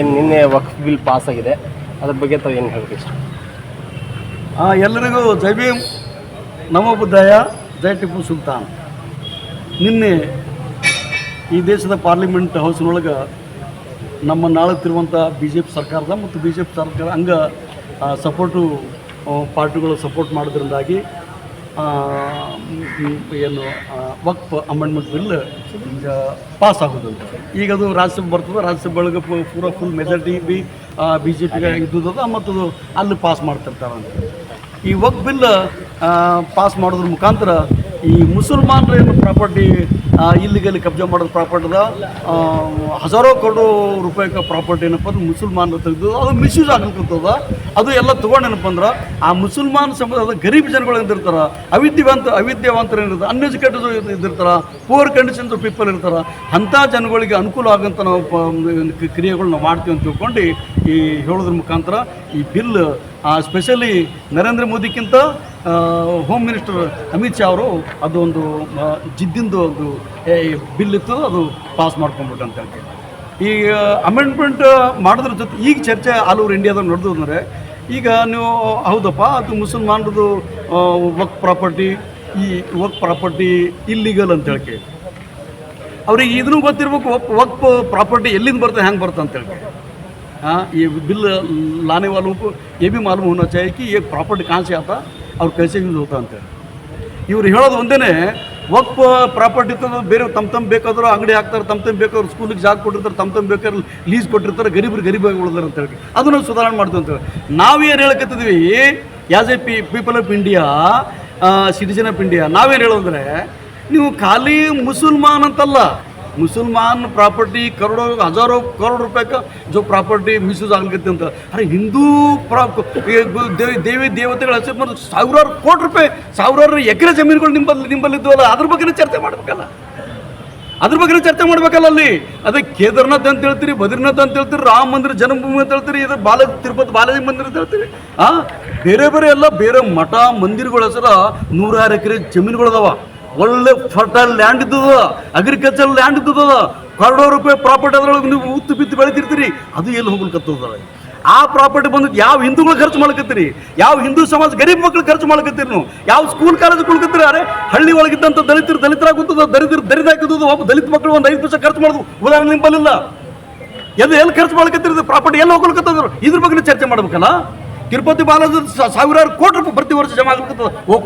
ಏನು ನಿನ್ನೆ ವಕ್ಫ್ bill pass ಆಗಿದೆ? ಅದ್ರ ಬಗ್ಗೆ ತಾವು ಏನು ಹೇಳಬೇಕು ಎಲ್ಲರಿಗೂ ಜೈ ಭೀಮ್. ನಮೋ ಬುದ್ಧಾಯ, ಜೈ ಟಿಪ್ಪು ಸುಲ್ತಾನ್. ನಿನ್ನೆ ಈ ದೇಶದ ಪಾರ್ಲಿಮೆಂಟ್ ಹೌಸ್ನೊಳಗೆ ನಮ್ಮ ನಾಳುತ್ತಿರುವಂಥ ಬಿ ಜೆ ಪಿ ಸರ್ಕಾರದ ಮತ್ತು ಬಿ ಜೆ ಪಿ ಸರ್ಕಾರ ಹಂಗ ಸಪೋರ್ಟು ಪಾರ್ಟಿಗಳು ಸಪೋರ್ಟ್ ಮಾಡೋದ್ರಿಂದಾಗಿ ಏನು ವಕ್ಫ್ ಅಮೆಂಡ್ಮೆಂಟ್ ಬಿಲ್ ಪಾಸ್ ಆಗೋದು ಈಗ ಅದು ರಾಜ್ಯಸಭೆ ಬರ್ತದೆ ರಾಜ್ಯಸಭೆ ಒಳಗೆ ಪೂರ full majority B B J ಪಿಗೆ ಇದ್ದದ ಮತ್ತು ಅದು ಅಲ್ಲಿ ಪಾಸ್ ಮಾಡ್ತಿರ್ತಾರೆ ಈ ವಕ್ ಬಿಲ್ ಪಾಸ್ ಮಾಡೋದ್ರ ಮುಖಾಂತರ ಈ ಮುಸಲ್ಮಾನರ ಏನು ಪ್ರಾಪರ್ಟಿ ಇಲ್ಲಿಗಲ್ಲಿ ಕಬ್ಜಾ ಮಾಡೋದು ಪ್ರಾಪರ್ಟಿದ ಹಜಾರೋ ಕೋಟಿ ರೂಪಾಯಿ ಪ್ರಾಪರ್ಟಿ ಏನಪ್ಪ ಅಂದ್ರೆ ಮುಸಲ್ಮಾನರು ತೆಗೆದು ಅದು ಮಿಸ್ಯೂಸ್ ಆಗ್ಲಿಕ್ಕತ್ತದ ಅದು ಎಲ್ಲ ತೊಗೊಂಡೇನಪ್ಪ ಅಂದ್ರೆ, ಆ ಮುಸಲ್ಮಾನ ಸಮುದಾಯದ ಗರೀಬ್ ಜನಗಳು ಏನಿರ್ತಾರೆ ಅವಿದ್ಯವಂತ, ಅವಿದ್ಯಾವಂತರು ಏನಿರ್ತಾರೆ ಅನ್ಎಜುಕೇಟೆಡ್ ಇದ್ದಿರ್ತಾರೆ ಪೂರ್ ಕಂಡೀಷನ್ಸ್ ಪೀಪಲ್ ಇರ್ತಾರೆ, ಅಂಥ ಜನಗಳಿಗೆ ಅನುಕೂಲ ಆಗಂತ ನಾವು ಕ್ರಿಯೆಗಳು ನಾವು ಮಾಡ್ತೀವಿ ಅಂತ ತಿಳ್ಕೊಂಡು ಈ ಹೇಳೋದ್ರ ಮುಖಾಂತರ ಈ ಬಿಲ್ ಸ್ಪೆಷಲಿ ನರೇಂದ್ರ ಮೋದಿಕ್ಕಿಂತ ಹೋಮ್ ಮಿನಿಸ್ಟರ್ ಅಮಿತ್ ಶಾ ಅವರು ಅದೊಂದು ಆ, ಜಿದ್ದಿಂದು ಒಂದು ಬಿಲ್ ಇತ್ತು ಅದು ಪಾಸ್ ಮಾಡ್ಕೊಂಡ್ಬಿಟ್ಟು ಅಂತ ಹೇಳಿ ಈಗ ಅಮೆಂಡ್ಮೆಂಟ್ ಮಾಡೋದ್ರ ಜೊತೆ ಈಗ ಚರ್ಚೆ ಆಲ್ ಓವರ್ ಇಂಡಿಯಾದಾಗ ನಡೆದು ಅಂದರೆ ಈಗ ನೀವು ಹೌದಪ್ಪ ಅದು ಮುಸಲ್ಮಾನರದು ವರ್ಕ್ ಪ್ರಾಪರ್ಟಿ ಈ ವರ್ಕ್ ಪ್ರಾಪರ್ಟಿ ಇಲ್ಲಿಗಲ್ ಅಂತ ಹೇಳಿ ಅವ್ರಿಗೆ ಇದನ್ನು ಗೊತ್ತಿರ್ಬೇಕು ವಕ್ ವಕ್ಫ್ ಪ್ರಾಪರ್ಟಿ ಎಲ್ಲಿಂದ ಬರ್ತದೆ ಹೆಂಗೆ ಬರ್ತದೆ ಅಂತ ಹೇಳಿ हाँ ये बिल लाने वालों को ये भी मालूम होना चाहिए कि ये प्रॉपर्टी कहाँ से आता ಅವ್ರು ಕಳಿಸಿ ಯೂಸ್ ಹೋಗ್ತಾ ಅಂತೇಳಿ ಇವ್ರು ಹೇಳೋದು ಒಂದೇ ವಕ್ಫ್ ಪ್ರಾಪರ್ಟಿ ತಂದು ಬೇರೆ ತಮ್ಮ ತಮ್ಮ ಬೇಕಾದ್ರೂ ಅಂಗಡಿ ಹಾಕ್ತಾರೆ ತಮ್ಮ ತಮ್ಮ ಬೇಕಾದ್ರು ಸ್ಕೂಲಿಗೆ ಜಾಗ ಕೊಟ್ಟಿರ್ತಾರೆ ತಮ್ಮ ತಮ್ಮ ಬೇಕಾದ್ರೆ ಲೀಸ್ ಕೊಟ್ಟಿರ್ತಾರೆ, ಗರೀಬರು ಗರೀಬಾಗಿ ಉಳಿದಾರೆ ಅಂತ ಹೇಳಿ. ಅದನ್ನು ಸುಧಾರಣೆ ಮಾಡ್ತೀವಿ ಅಂತೇಳಿ ನಾವೇನು ಹೇಳಕತ್ತಿದ್ವಿ? As a P people of India citizen of India ನಾವೇನು ಹೇಳೋದಂದರೆ, ನೀವು ಖಾಲಿ ಮುಸಲ್ಮಾನ್ ಅಂತಲ್ಲ मुसलमान प्रॉपर्टी करोड़ों हजारों करोड़ रुपए का जो प्रॉपर्टी मिसयूज ಆಗ್ಲಿಕ್ಕೆ ಅಂತ ಅರೆ ಹಿಂದೂ ಪ್ರಾ- ಏ ಗು- ದೇವಿ ದೇವಿ ದೇವತೆಗಳ ಹೆಸರು ಬಂದು ಸಾವಿರಾರು ಕೋಟಿ ರೂಪಾಯಿ ಸಾವಿರಾರು ಎಕರೆ ಜಮೀನುಗಳು ನಿಂಬಲ್ಲಿ ನಿಂಬಲ್ಲಿದ್ವಲ್ಲ ಅದ್ರ ಬಗ್ಗೆನೇ ಚರ್ಚೆ ಮಾಡ್ಬೇಕಲ್ಲ ಅದ್ರ ಬಗ್ಗೆ ಚರ್ಚೆ ಮಾಡ್ಬೇಕಲ್ಲ ಅಲ್ಲಿ ಅದೇ ಕೇದಾರ್ನಾಥ್ ಅಂತ ಹೇಳ್ತೀರಿ ಬದ್ರಿನಾಥ್ ಅಂತ ಹೇಳ್ತೀರಿ ರಾಮ ಮಂದಿರ ಜನ್ಮಭೂಮಿ ಅಂತ ಹೇಳ್ತೀರಿ ಇದು ಬಾಲ ತಿರುಪತಿ ಬಾಲಾಜಿ ಮಂದಿರ ಅಂತ ಹೇಳ್ತೀರಿ ಆ ಬೇರೆ ಬೇರೆ ಎಲ್ಲ ಬೇರೆ ಮಠ ಮಂದಿರಗಳ ಹೆಸರ ನೂರಾರು ಎಕರೆ ಜಮೀನುಗಳದಾವ ಒಳ್ಳೆ ಫರ್ಟೈಲ್ ಲ್ಯಾಂಡ್ ಇದ್ದದ ಅಗ್ರಿಕಲ್ಚರ್ ಲ್ಯಾಂಡ್ ಇದ್ದದ ಕರೋಡೋ ರೂಪಾಯಿ ಪ್ರಾಪರ್ಟಿ ಅದರೊಳಗೆ ನೀವು ಉತ್ತು ಬಿತ್ತು ಬೆಳೆದಿರ್ತೀರಿ, ಅದು ಎಲ್ಲಿ ಹೋಗ್ಲಿಕ್ಕೆ ಆ ಪ್ರಾಪರ್ಟಿ ಬಂದಿದ್ದು ಯಾವ ಹಿಂದೂಗಳು ಖರ್ಚು ಮಾಡ್ಕತ್ತೀರಿ ಯಾವ ಹಿಂದೂ ಸಮಾಜ ಗರೀಬ್ ಮಕ್ಳು ಖರ್ಚು ಮಾಡ್ಕತ್ತೀರಿ ನೀವು? ಯಾವ ಸ್ಕೂಲ್ ಕಾಲೇಜ್ ಕುಳ್ಕತ್ತೀರಿ? ಅರೆ, ಹಳ್ಳಿ ಒಳಗಿದ್ದಂಥ ದಲಿತರು ದಲಿತರಾಗುತ್ತದ ದರಿದ್ರ ದರಿದಾಕಿದ್ದು ಒಬ್ಬ ದಲಿತ ಮಕ್ಕಳು ಒಂದು ಐದು ವರ್ಷ ಖರ್ಚು ಮಾಡೋದು, ಉದಾಹರಣೆ ನಿಂಬಲಿಲ್ಲ ಎಲ್ಲಿ ಎಲ್ಲಿ ಖರ್ಚು ಮಾಡ್ಕತ್ತಿರೋದು ಪ್ರಾಪರ್ಟಿ ಎಲ್ಲಿ ಹೋಗ್ಲಿಕ್ಕತ್ತದ್ರು ಇದ್ರ ಬಗ್ಗೆ ಚರ್ಚೆ ಮಾಡ್ಬೇಕಲ್ಲ? ತಿರುಪತಿ ಬಾಲಾಜಿ ಸಾವಿರಾರು ಕೋಟಿ ರೂಪಾಯಿ ಪ್ರತಿ ವರ್ಷ ಜಮಾ ಆಗ್ಲಿಕ್ಕತ್ತದ ಓ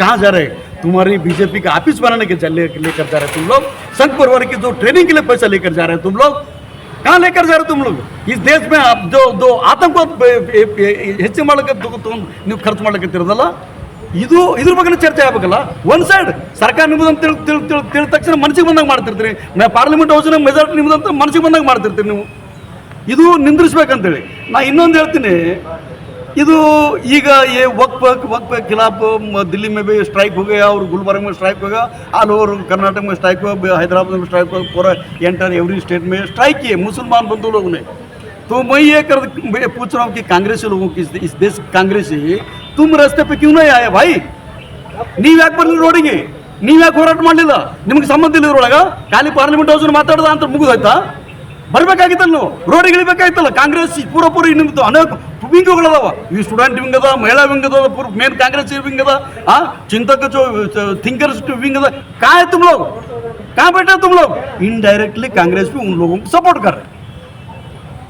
ಕಾ ಜಾರೆ तुम्हारी बीजेपी का ऑफिस बनाने के चल लेकर जा रहे तुम लोग संघ परिवार की जो ट्रेनिंग के लिए पैसा लेकर जा रहे हैं तुम लोग कहाँ लेकर जा रहे तुम लोग इस देश में आप जो जो आतंकवाद ಹೆಚ್ಚು ಮಾಡಕ್ಕೆ ತಗೊಂಡು ನೀವು ಖರ್ಚು ಮಾಡ್ಲಿಕ್ಕತ್ತಿರೋದಲ್ಲ ಇದು ಇದ್ರ ಬಗ್ಗೆ ಚರ್ಚೆ ಆಗ್ಬೇಕಲ್ಲ ಒನ್ ಸೈಡ್ ಸರ್ಕಾರ ನಿಮ್ಮದಂತ ತಿಳ್ ತಿಳ್ ತಿಳ್ ತಿಳಿದ ತಕ್ಷಣ ಮನಸ್ಸಿಗೆ ಬಂದಾಗ ಮಾಡ್ತಿರ್ತೀರಿ ಪಾರ್ಲಿಮೆಂಟ್ ಹೌಸ್ನ ಮೆಜಾರಿಟಿ ನಿಮ್ಮದಂತ ಮನಸ್ಸಿಗೆ ಬಂದಾಗ ಮಾಡ್ತಿರ್ತೀರಿ ನೀವು ಇದು ನಿಂದ್ರಿಸ್ಬೇಕಂತೇಳಿ ನಾ ಇನ್ನೊಂದು ಹೇಳ್ತೀನಿ ಇದು ಈಗ ये वक्त पे वक्त पे खिलाफ म- दिल्ली में भी स्ट्राइक हो गया और गुलबर्ग में स्ट्राइक हो गया ऑल ओवर कर्नाटक में स्ट्राइक हुआ हैदराबाद में स्ट्राइक हुआ पूरा एंटर एवरी स्टेट में स्ट्राइक किए मुसलमान बंधु लोगों ने तो मैं ये कर मैं पूछ रहा हूँ कि कांग्रेसी लोगों की इस- इस देश कांग्रेसी तुम रास्ते पे क्यों नहीं आए भाई ನೀವು ಯಾಕೆ ಬರ್ಲಿ ರೋಡಿಗೆ ನೀವು ಯಾಕೆ ಹೋರಾಟ ಮಾಡಲಿಲ್ಲ ನಿಮ್ಗೆ ಸಂಬಂಧ ಇಲ್ಲ ಇದ್ರೊಳಗ ಖಾಲಿ ಪಾರ್ಲಿಮೆಂಟ್ ಹೌಸ್ ಮಾತಾಡೋದ ಅಂತ ಮುಗಿದೋಯ್ತಾ ಬರ್ಬೇಕಾಗಿತ್ತಲ್ಲ? ನಾವು ರೋಡಿಗೆ ಇಳಿಬೇಕಾಗಿತ್ತಲ್ಲ ಕಾಂಗ್ರೆಸ್, ಪೂರಪೂರಿ ನಿಮ್ಮದು ಅನೇಕ ವಿಂಗಗಳದಾವ. ಈ ಸ್ಟೂಡೆಂಟ್ ವಿಂಗ್ ಅದ ಮಹಿಳಾ ವಿಂಗ್ ಅದ ಪೂರ್ವ ಮೇನ್ ಕಾಂಗ್ರೆಸ್ ವಿಂಗ್ ಅದ ಆ? ಚಿಂತಕ ಚೋ ಥಿಂಕರ್ಸ್ ವಿಂಗ್ ಅದ ಕಾಯ ತುಮ್ ಕಾ ಬೇಟ ತುಮ್ ಇನ್ ಇಂಡೈರೆಕ್ಟ್ಲಿ ಕಾಂಗ್ರೆಸ್ ಭಿ ಉನ್ ಲೋಗೋ ಸಪೋರ್ಟ್ ಕರ್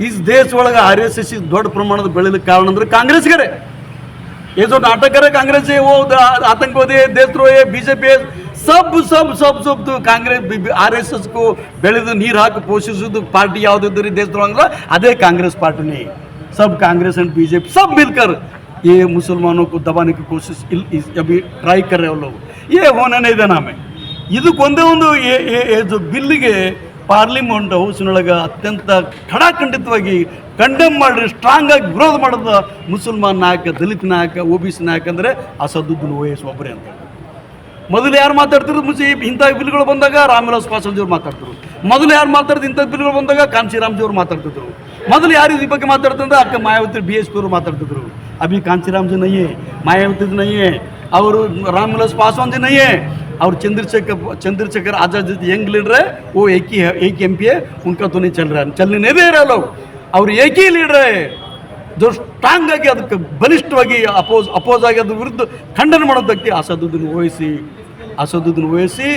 ಈ ದೇಶ ಒಳಗೆ ಆರ್ ಎಸ್ ಎಸ್ ದೊಡ್ಡ ಪ್ರಮಾಣದ ಬೆಳೆಲಿಕ್ಕೆ ಕಾರಣ ಅಂದ್ರೆ ಕಾಂಗ್ರೆಸ್ಗರೇ. ಏ ದೊಡ್ಡ ನಾಟಕರೇ ಕಾಂಗ್ರೆಸ್ ಓ ಆತಂಕವಾದಿ, ದೇಶದ್ರೋಹಿ ಬಿ ಜೆ ಪಿ देशद्रोह है बीजेपी है सब सब सब सब तो ಕಾಂಗ್ರೆಸ್ ಆರ್ ಎಸ್ ಎಸ್ को ಬೆಳೆದು ನೀರು ಹಾಕಿ ಪೋಷಿಸೋದು ಪಾರ್ಟಿ ಯಾವುದಿದ್ದರೆ ದೇಶದ್ರೋಹ ಅಂದ್ರೆ ಅದೇ ಕಾಂಗ್ರೆಸ್ ಪಾರ್ಟಿನೇ सब कांग्रेस एंड बीजेपी सब मिलकर ये मुसलमानों को दबाने की कोशिश इल- इस- अभी ट्राई कर रहे हैं वो लोग ये होने नहीं देना हमें ಇದಕ್ಕೊಂದೇ ಒಂದು ಏ- ಏ- ಏ- ಇದು ಬಿಲ್ಲಿಗೆ ಪಾರ್ಲಿಮೆಂಟ್ ಹೌಸ್ನೊಳಗೆ ಅತ್ಯಂತ ಖಡಾಖಂಡಿತವಾಗಿ ಕಂಡೆಮ್ ಮಾಡಿ ಸ್ಟ್ರಾಂಗ್ ಆಗಿ ವಿರೋಧ ಮಾಡೋದು ಮುಸಲ್ಮಾನ್ ನಾಯಕ ದಲಿತ ನಾಯಕ ಒ ಬಿ ಸಿ ನಾಯಕ ಅಂದರೆ ಅಸದುದ್ದೀನ್ ಓವೈಸ್ ಒಬ್ಬರೇ ಅಂತ ಮೊದಲು ಯಾರು ಮಾತಾಡ್ತಿರೋದು ಮುಂಚೆ ಇಂಥ ಬಿಲ್ಗಳು ಬಂದಾಗ ರಾಮವಿಲಾಸ್ ಪಾಸ್ವಾನ್ ಅವ್ರು ಮಾತಾಡ್ತಿರು ಮೊದಲು ಯಾರು ಮಾತಾಡ್ತಿದ್ದು ಇಂಥ ಬಿಲ್ಗಳು ಬಂದಾಗ ಕಾಂಚಿರಾಮ್ಜಿ ಅವ್ರು ಮಾತಾಡ್ತಿದ್ರು ಮೊದಲು ಯಾರು ಈ ಬಗ್ಗೆ ಮಾತಾಡ್ತಂದ್ರೆ ಅಕ್ಕ ಮಾಯಾವತಿ ಬಿ ಎಸ್ ಪಿ ಅವರು ಮಾತಾಡ್ತಿದ್ರು ಅಭಿ ಕಾಂಚಿರಾಮ್ಜಿ ನಯ್ಯೇ ಮಾಯಾವತಿ ನಯ್ಯೇ ಅವರು रामविलास पासवान जी नहीं है और चंद्रशेखर चंद्रशेखर आजाद जी यंग लीडर है वो एक ही है एक एम पी है उनका तो नहीं चल रहा है चलने नहीं दे रहे लोग ಅವ್ರು ಏಕೀ ಲೀಡ್ರೇ जो ಸ್ಟ್ರಾಂಗ್ ಸ್ಟ್ರಾಂಗಾಗಿ ಅದಕ್ಕೆ ಬಲಿಷ್ಠವಾಗಿ ಅಪೋಸ್ ಅಪೋಸ್ ಆಗಿ ಅದ್ರ ವಿರುದ್ಧ ಖಂಡನೆ ಮಾಡೋದಕ್ಕೆ ಅಸದುದ್ದನ್ನು ವಹಿಸಿ ಅಸದುದ್ದನ್ನು ವಹಿಸಿ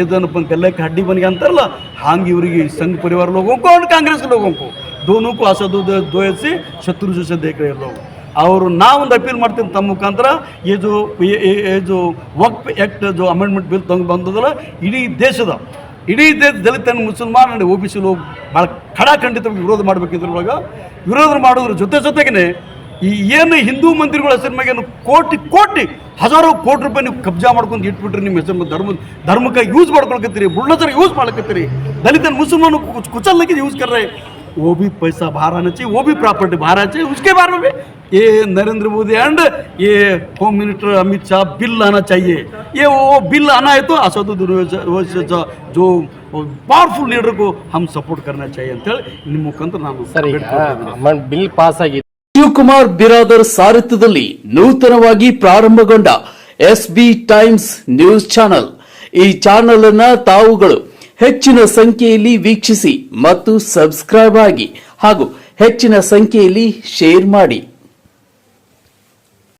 ಇದನ್ನಪ್ಪ ಗಲ್ಲಕ್ಕೆ ಹಡ್ಡಿ ಬನಿಗೆ ಅಂತಾರಲ್ಲ, ಹಾಂಗೆ ಇವರಿಗೆ ಸಂಘ ಪರಿವಾರ ಲೋಗೋಂಕು ಅವ್ರು ಕಾಂಗ್ರೆಸ್ ಲೋಗೋಂಕು ದೋನಕ್ಕೂ ಅಸದುದ್ದ ದ್ವಯಿಸಿ ಶತ್ರು ಜೊತೆ ದೇಖರೆ ಲೋಗೋ ಅವರು ನಾವೊಂದು ಅಪೀಲ್ ಮಾಡ್ತೀನಿ ತಮ್ಮ ಮುಖಾಂತರ ಇದು ಇದು ವಕ್ಫ್ ಆ್ಯಕ್ಟ್ ಜೋ ಅಮೆಂಡ್ಮೆಂಟ್ ಬಿಲ್ ತಂದು ಬಂದದಲ್ಲ, ಇಡೀ ದೇಶದ ಇಡೀ ದೇಶ ದಲಿತ ಮುಸಲ್ಮಾನ ಅಂಡ್ ಒ ಬಿ ಸಿಲು ಭಾಳ ಖಡಾಖಂಡಿತವಾಗಿ ವಿರೋಧ ಮಾಡಬೇಕಿದ್ರೊಳಗ ವಿರೋಧ ಮಾಡೋದ್ರ ಜೊತೆ ಜೊತೆಗೇ ಈ ಏನು ಹಿಂದೂ ಮಂದಿರಗಳ ಹೆಸರು ಮ್ಯಾಗೆ ಕೋಟಿ ಕೋಟಿ, ಹಜಾರು ಕೋಟಿ ರೂಪಾಯಿ ನೀವು ಕಬ್ಜಾ ಮಾಡ್ಕೊಂಡು ಇಟ್ಬಿಟ್ರಿ ನಿಮ್ಮ ಹೆಸರು ಧರ್ಮ, ಧರ್ಮಕ್ಕೆ ಯೂಸ್ ಮಾಡ್ಕೊಳಕತ್ತೀರಿ ಬುಳ್ಳದರ ಯೂಸ್ ಮಾಡ್ಲಕತ್ತೀರಿ ದಲಿತ, ಮುಸಲ್ಮಾನ ಕುಚಲ್ಲಕ್ಕೆ ಯೂಸ್ ಕರ್ರೆ. वो भी पैसा बाहर आना चाहिए वो भी प्रॉपर्टी बाहर आना चाहिए उसके बारे में भी ये नरेंद्र मोदी एंड ये home minister Amit Shah bill आना चाहिए ये वो बिल आना है तो असदुद्दीन ओवैसी- ओवैसी जो- जो पावरफुल लीडर को हम सपोर्ट करना चाहिए ಅಂತ ಹೇಳಿ ನಿಮ್ಮ ಮುಖಾಂತರ ನಾನು ಸರ್ ಈಗ ಬೇಡ್ಕೊಳ್ತಿದ್ದೀನಿ. ಅಮೌಂಟ್ ಬಿಲ್ ಪಾಸ್ ಆಗಿದೆ ಶಿವಕುಮಾರ್ ಬಿರಾದರ್ ಸಾರಥ್ಯದಲ್ಲಿ ನೂತನವಾಗಿ ಪ್ರಾರಂಭಗೊಂಡ S B times news channel ಈ ಚಾನೆಲ್ ಅನ್ನ ತಾವುಗಳು ಹೆಚ್ಚಿನ ಸಂಖ್ಯೆಯಲ್ಲಿ ವೀಕ್ಷಿಸಿ ಮತ್ತು ಸಬ್ಸ್ಕ್ರೈಬ್ ಆಗಿ ಹಾಗೂ ಹೆಚ್ಚಿನ ಸಂಖ್ಯೆಯಲ್ಲಿ ಶೇರ್ ಮಾಡಿ.